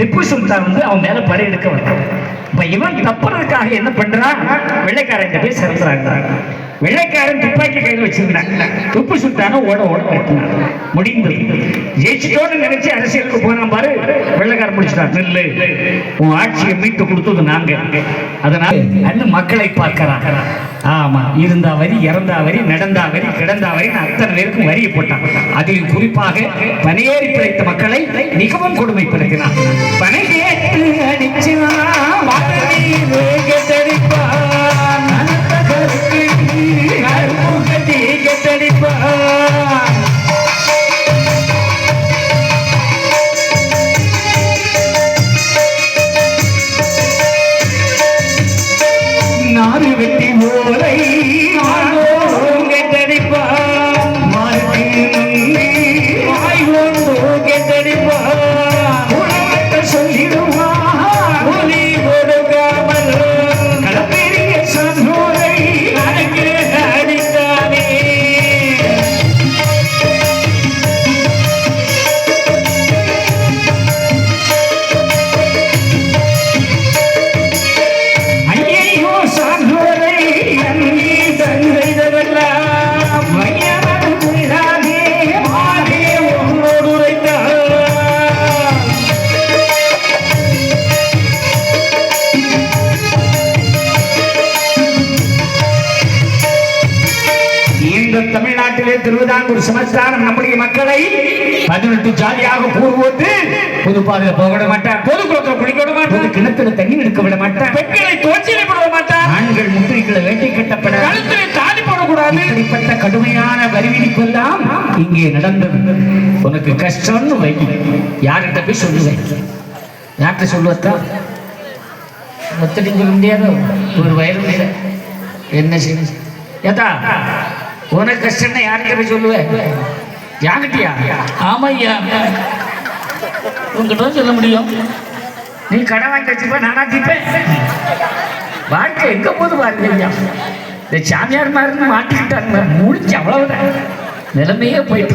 திப்பு சுல்தான் வந்து அவன் மேல படையெடுக்க வந்தான். இப்ப இவன் தப்புறதுக்காக என்ன பண்றான் வெள்ளைக்காரங்க போய் சிறந்துறாங்க வெள்ளைக்காரன் துப்பாக்கி கையில் வச்சிருந்தான். துப்பு சுல்தான ஓட ஓட ஓட்டினான் முடிந்தது. ஜெயிச்சிட்டோன்னு நினைச்சு அரசியலுக்கு போனான் பாரு. வெள்ளைக்காரன் முடிச்சிட்டான் நெல்லு. உன் ஆட்சியை மீட்டு கொடுத்தது நாங்க. அதனால அண்ணன் மக்களை பார்க்கிறான். ஆமா இருந்தா வரி இறந்தா வரி நடந்தா வரி கிடந்தா வரி அத்தனை பேருக்கும் வரியை போட்டான். அதில் குறிப்பாக பனையேறி பிழைத்த மக்களை மிகவும் கொடுமைப்படுத்தினான். பனை கேட்டு அடிச்சான் நாறு வெட்டி ஓலை திருவிதாங்கூர் சமஸ்தானம் நம்முடைய மக்களை பதினெட்டு ஜாதியாக கூறுவோட்டு பொது பாதையில போக விட மாட்டார். பொது குளத்துல குளிக்க விட மாட்டார். கிணத்துல தண்ணி எடுக்க விட மாட்டார். பெண்களை தோச்சிலை போட மாட்டார். ஆண்கள் முத்திரைகளை வேட்டை கட்டப்பட கழுத்திலே தாலி போடக்கூடாது இப்படிப்பட்ட கடுமையான வரி விதிப்பு எல்லாம் இங்கே நடந்தது. உனக்கு கஷ்டம்னு வை. யார்கிட்ட போய் சொல்லுவேன் யார்கிட்ட சொல்லுவத்தா? ஒத்தடி சொல்ல முடியாது ஒரு இல்லை என்ன செய்ய? ஏதா உனக்கு கஷ்டம்னா யார்கிட்ட போய் சொல்லுவேன் யாங்கிட்டியா ஆமையா. உங்ககிட்ட தான் சொல்ல முடியும். நீ கடன் வாங்கி வச்சுப்ப நானா தீப்பேன். வாழ்க்கை எங்க போது பாருங்க ஐயா. இந்த சாமியார் மாதிரி மாட்டிக்கிட்டாங்க முடிச்சு அவ்வளவுதான். நிலைமையே போயிட்டு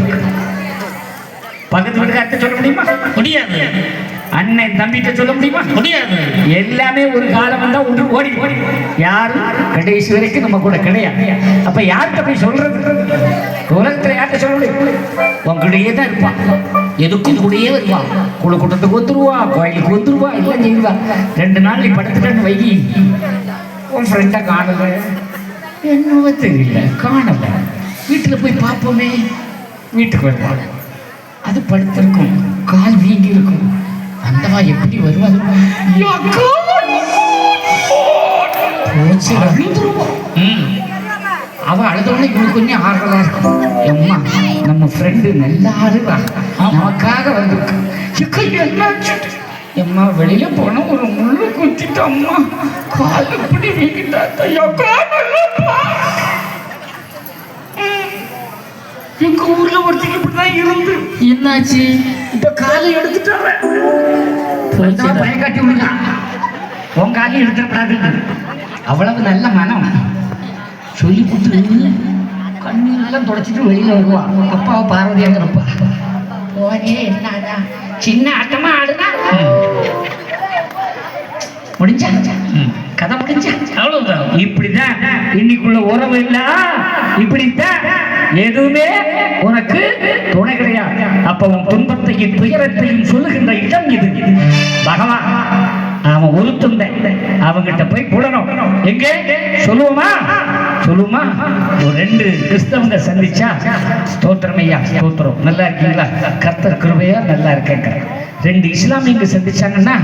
பக்கத்து வீட்டுக்கார்ட்ட சொல்ல முடியுமா? முடியாது. அண்ணன் தம்பிட்ட சொல்ல முடியுமா? முடியாது. எல்லாமே ஒரு காலம் வந்தா ஒன்று ஓடி. ஓடி யாரும் கடைசி வரைக்கும் நம்ம கூட கிடையாது. அப்ப யார்கிட்ட போய் சொல்றது? உலகத்துல யார்கிட்ட சொல்ல முடியும்? உங்ககிட்டயே தான் இருப்பான். எதுக்கும் கூடயே வருவான்? குழு கூட்டத்துக்கு வந்துருவா கோயிலுக்கு வந்துருவா எல்லாம் செய்வா. ரெண்டு நாள் நீ படுத்துட்டேன்னு வைகி உன் ஃப்ரெண்டை காணல. என்னவோ தெரியல காணல. வீட்டில் போய் பார்ப்போமே. வீட்டுக்கு வருவாங்க அது படுத்திருக்கும். கால் வீங்கி இருக்கும் அந்தவா எப்படி வருவாங்க அவ அழுதோடனே இவனுக்கு கொஞ்சம் ஆறுதலா இருக்கும். அம்மா நம்ம ஃப்ரெண்டு நல்லா அழுவா. நமக்காக என்னாச்சு? அம்மா வெளியில போனா ஒரு முள்ளு குத்திட்டு அம்மா கால் எப்படி வீங்கிட்டா. எங்க ஊர்ல ஒருத்தங்க இப்படிதான் இருந்து. என்னாச்சு? இப்ப காலை எடுத்துட்டாங்க போச்சுடா. பயம் காட்டி விடுங்க. உன் காலையும் எடுத்துடக்கூடாது அவ்வளவு நல்ல மனம். சொல்லி கொடுத்து கண்ணீரெல்லாம் தொடச்சிட்டு வெளியில வருவா. அப்பாவை பார்வதியாக இருப்பா போனே என்னடா? சின்ன ஆட்டமா ஆடுனா? முடிஞ்சா? கதை முடிஞ்சா? அவ்வளவுதான். இப்படிதான். இன்னைக்குள்ள உறவு இல்ல. இப்படித்தான். எதுவுமே உனக்கு துணை கிடையாது. அப்ப உன் துன்பத்தையும் துயரத்தையும் சொல்லுகின்ற இடம் இது. பகவான் அவன் ஒருத்தந்த அவங்கிட்ட போய் புலணும். எங்க? சொல்லுவோமா? சொல்லுமா ஒரு ரெண்டு கிறிஸ்தவங்க சந்திச்சா ஸ்தோத்திரம் ஐயா ஸ்தோத்திரம். நல்லா இருக்கீங்களா? கர்த்தர் கிருபையா நல்லா இருக்கேங்க. ரெண்டு இஸ்லாமியங்க சந்திச்சாங்கன்னா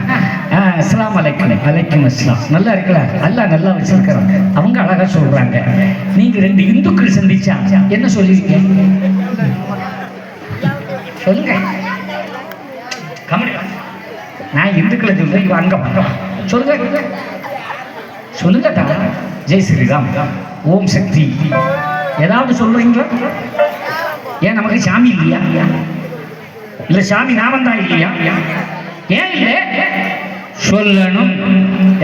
இஸ்லாம் அஸ்ஸலாமு அலைக்கும். அலைக்கும் இஸ்லாம் நல்லா இருக்கல அல்லாஹ் நல்லா வச்சிருக்கிறாங்க. அவங்க அழகா சொல்றாங்க. நீங்க ரெண்டு இந்துக்கள் சந்திச்சா என்ன சொல்லுவீங்க? சொல்லுங்க. நான் இந்துக்களை சொல்றேன் இவன் அங்க வாங்க சொல்லுங்க. சொல்லுங்கட்டா ஜெய் ஸ்ரீராம். ஓம் சக்தி. ஏதாவது சொல்றீங்களா? ஏன் நமக்கு சாமி இல்லையா? இல்ல சாமி நாமம் தான் இல்லையா? ஏன் இல்லை? சொல்லணும்.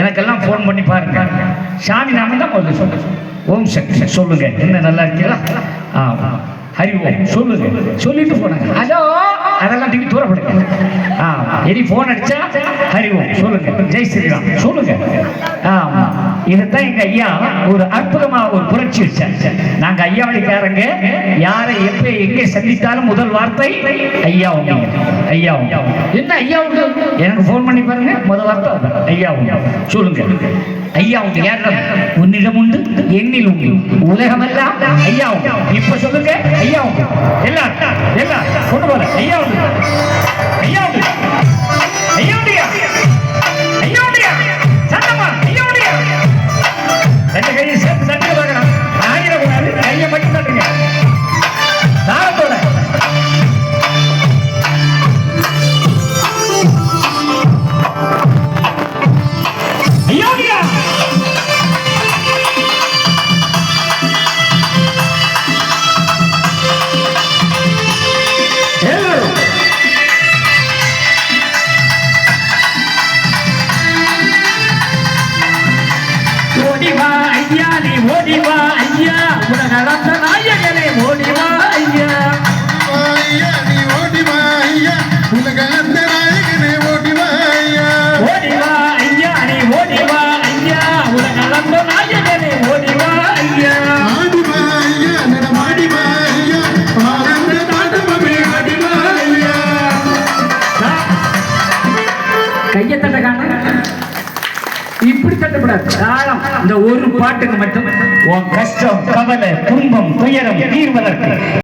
எனக்கெல்லாம் ஃபோன் பண்ணி பாருங்க. சாமி நாமம் தான் முதல்ல சொல்லுங்க ஓம் சக்தி. சொல்லுங்க. என்ன நல்லா இருக்கீங்களா? ஆ. அறிவோம் சொல்லுங்க. சொல்லிட்டு போனாங்க. ஹலோ? அதெல்லாம் டிவி தூரப்படுங்க ஆ இனி போன் அடிச்சா அறிவோம் சொல்லுங்க. ஜெய் ஸ்ரீராம். சொல்லுங்க. ஆமா. இதுதான் எங்க ஐயா ஒரு அற்புதமா ஒரு புரட்சி வச்சார். நாங்க ஐயா வழிக்காரங்க யாரை எப்ப எங்கே சந்தித்தாலும் முதல் வார்த்தை ஐயா ஐயா என்ன ஐயா எனக்கு ஃபோன் பண்ணி பாருங்க முதல் வார்த்தை ஐயா சொல்லுங்க. ஐயா உண்டு யாரிடம் உன்னிடம் உண்டு எண்ணில் உண்டு. உலகமெல்லாம் ஐயா இப்ப சொல்லுங்க ஐயா உண்டு எல்லாம் எல்லாம் கொண்டு போல ஐயா உண்டு ஓடிவா ஐயா உலக அளந்த நாயகனே ஓடிவா ஐயா ஐயா, நீ ஓடி வா ஐயா. உலக அந்த நாயகனே ஓடி வா ஐயா. ஓடிவா ஐயா நீ ஓடிவா ஐயா உலக அளந்த நாயகனே ஓடிவா ஐயா ஆடி வா ஐயா, நடமாடி வா ஐயா. ஆனந்த தாண்டவமே ஆடி வா ஐயா. கையை தட்ட காண இப்படி தட்டப்படாது தாளம் இந்த ஒரு பாட்டுக்கு மட்டும். கஷ்டம் கவலை துன்பம் துயரம் தீர்வதற்கு.